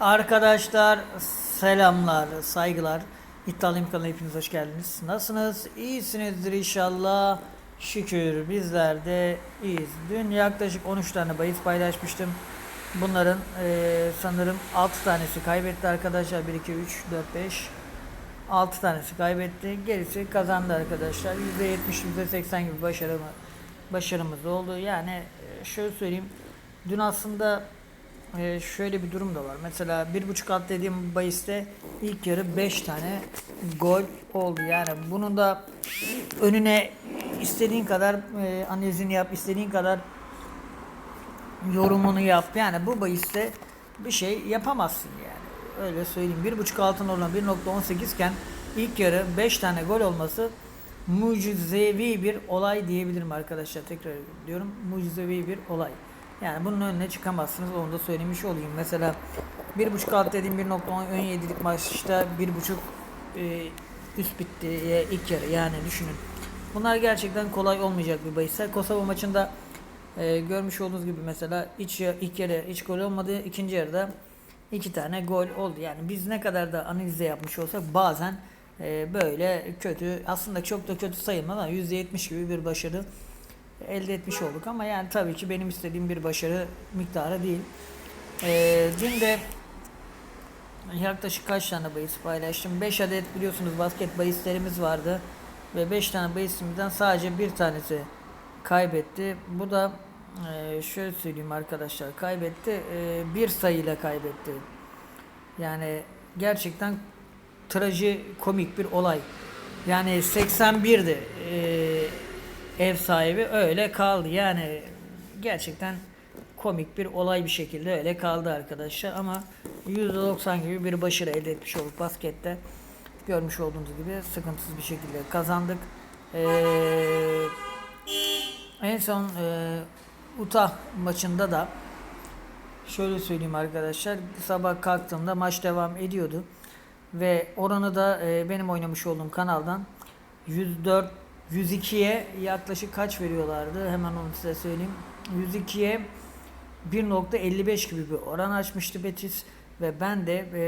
Arkadaşlar selamlar, saygılar. İddialıyım kanalına hepiniz hoş geldiniz. Nasılsınız? İyisinizdir inşallah. Şükür bizler de iyiyiz. Dün yaklaşık 13 tane bahis paylaşmıştım. Bunların eee, sanırım 6 tanesi kaybetti arkadaşlar. 1, 2, 3, 4, 5. 6 tanesi kaybetti. Gerisi kazandı arkadaşlar. %70, %80 gibi başarımı, başarımız oldu. Yani e, şöyle söyleyeyim. Dün aslında e, şöyle bir durum da var. Mesela bir buçuk at dediğim bahiste ilk yarı 5 tane gol oldu. Yani bunun da önüne istediğin kadar e, analizini yap, istediğin kadar yorumunu yap. Yani bu bahiste bir şey yapamazsın yani. Öyle söyleyeyim. Bir buçuk altın oranı 1.18 iken ilk yarı 5 tane gol olması mucizevi bir olay diyebilirim arkadaşlar. Tekrar diyorum. Mucizevi bir olay. Yani bunun önüne çıkamazsınız. Onu da söylemiş olayım. Mesela bir buçuk alt dediğim 1.17'lik maçta bir buçuk e, üst bitti e, ilk yarı. Yani düşünün. Bunlar gerçekten kolay olmayacak bir bahisler. Kosova maçında ee, görmüş olduğunuz gibi mesela iç ilk yarı hiç gol olmadı. ikinci yarıda iki tane gol oldu. Yani biz ne kadar da analize yapmış olsak bazen e, böyle kötü aslında çok da kötü sayılmaz ama %70 gibi bir başarı elde etmiş olduk ama yani tabii ki benim istediğim bir başarı miktarı değil. Ee, dün de yaklaşık kaç tane bahis paylaştım? 5 adet biliyorsunuz basket bahislerimiz vardı ve 5 tane bahisimizden sadece bir tanesi kaybetti. Bu da e, şöyle söyleyeyim arkadaşlar kaybetti. E, bir sayıyla kaybetti. Yani gerçekten traji komik bir olay. Yani 81'di e, ev sahibi öyle kaldı. Yani gerçekten komik bir olay bir şekilde öyle kaldı arkadaşlar ama %90 gibi bir başarı elde etmiş olduk baskette. Görmüş olduğunuz gibi sıkıntısız bir şekilde kazandık. Eee en son e, Utah maçında da şöyle söyleyeyim arkadaşlar sabah kalktığımda maç devam ediyordu ve oranı da e, benim oynamış olduğum kanaldan 104 102'ye yaklaşık kaç veriyorlardı hemen onu size söyleyeyim 102'ye 1.55 gibi bir oran açmıştı Betis ve ben de e,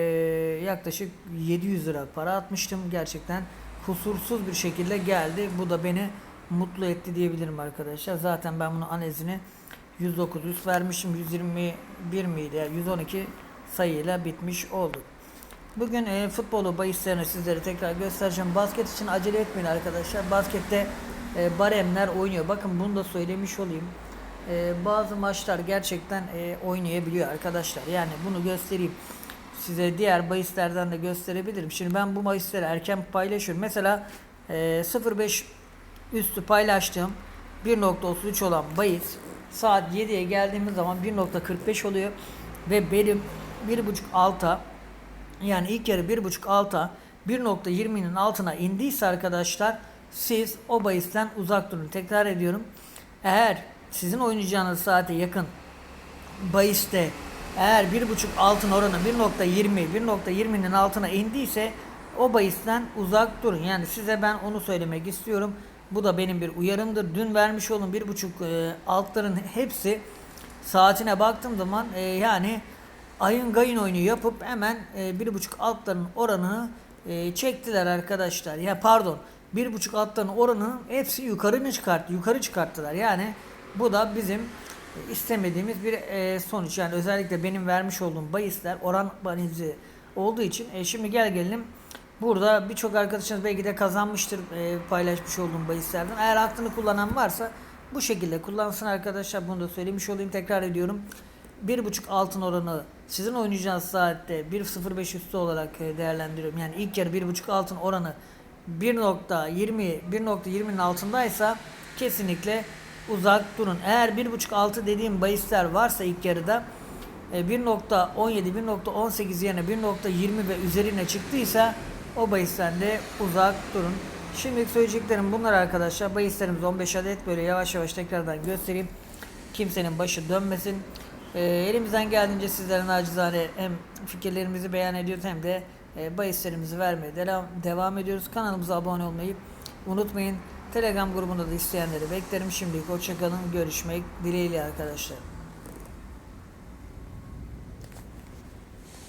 yaklaşık 700 lira para atmıştım gerçekten kusursuz bir şekilde geldi bu da beni mutlu etti diyebilirim arkadaşlar. Zaten ben bunu anezini 109 üst vermişim. 121 miydi? 112 sayıyla bitmiş oldu. Bugün e, futbolu bahislerini sizlere tekrar göstereceğim. Basket için acele etmeyin arkadaşlar. Baskette e, baremler oynuyor. Bakın bunu da söylemiş olayım. E, bazı maçlar gerçekten e, oynayabiliyor arkadaşlar. Yani bunu göstereyim. Size diğer bahislerden de gösterebilirim. Şimdi ben bu bahisleri erken paylaşıyorum. Mesela e, 05 üstü paylaştığım 1.33 olan bahis saat 7'ye geldiğimiz zaman 1.45 oluyor ve benim 1.5 alta yani ilk yarı 1.5 alta 1.20'nin altına indiyse arkadaşlar siz o bahisten uzak durun. Tekrar ediyorum. Eğer sizin oynayacağınız saate yakın bahiste eğer 1.5 altın oranı 1.20 1.20'nin altına indiyse o bahisten uzak durun. Yani size ben onu söylemek istiyorum. Bu da benim bir uyarımdır. Dün vermiş bir buçuk e, altların hepsi saatine baktığım zaman e, yani ayın gayın oyunu yapıp hemen e, bir buçuk altların oranını e, çektiler arkadaşlar. Ya pardon bir buçuk altların oranının hepsi yukarı çıkarttı. Yukarı çıkarttılar. Yani bu da bizim e, istemediğimiz bir sonuç. Yani özellikle benim vermiş olduğum bahisler oran banizi olduğu için e, şimdi gel gelelim Burada birçok arkadaşınız belki de kazanmıştır e, paylaşmış olduğum bahislerden. Eğer aklını kullanan varsa bu şekilde kullansın arkadaşlar. Bunu da söylemiş olayım. Tekrar ediyorum. 1.5 altın oranı sizin oynayacağınız saatte 1.05 üstü olarak e, değerlendiriyorum. Yani ilk yarı 1.5 altın oranı 1.20 1.20'nin altındaysa kesinlikle uzak durun. Eğer 1.5 altı dediğim bahisler varsa ilk yarıda 1.17 1.18 yerine 1.20 ve üzerine çıktıysa o bahisten de uzak durun. Şimdi söyleyeceklerim bunlar arkadaşlar. Bahislerimiz 15 adet böyle yavaş yavaş tekrardan göstereyim. Kimsenin başı dönmesin. Ee, elimizden geldiğince sizlere nacizane hem fikirlerimizi beyan ediyoruz hem de e, bahislerimizi vermeye devam, devam ediyoruz. Kanalımıza abone olmayı unutmayın. Telegram grubunda da isteyenleri beklerim. Şimdilik hoşçakalın. Görüşmek dileğiyle arkadaşlar.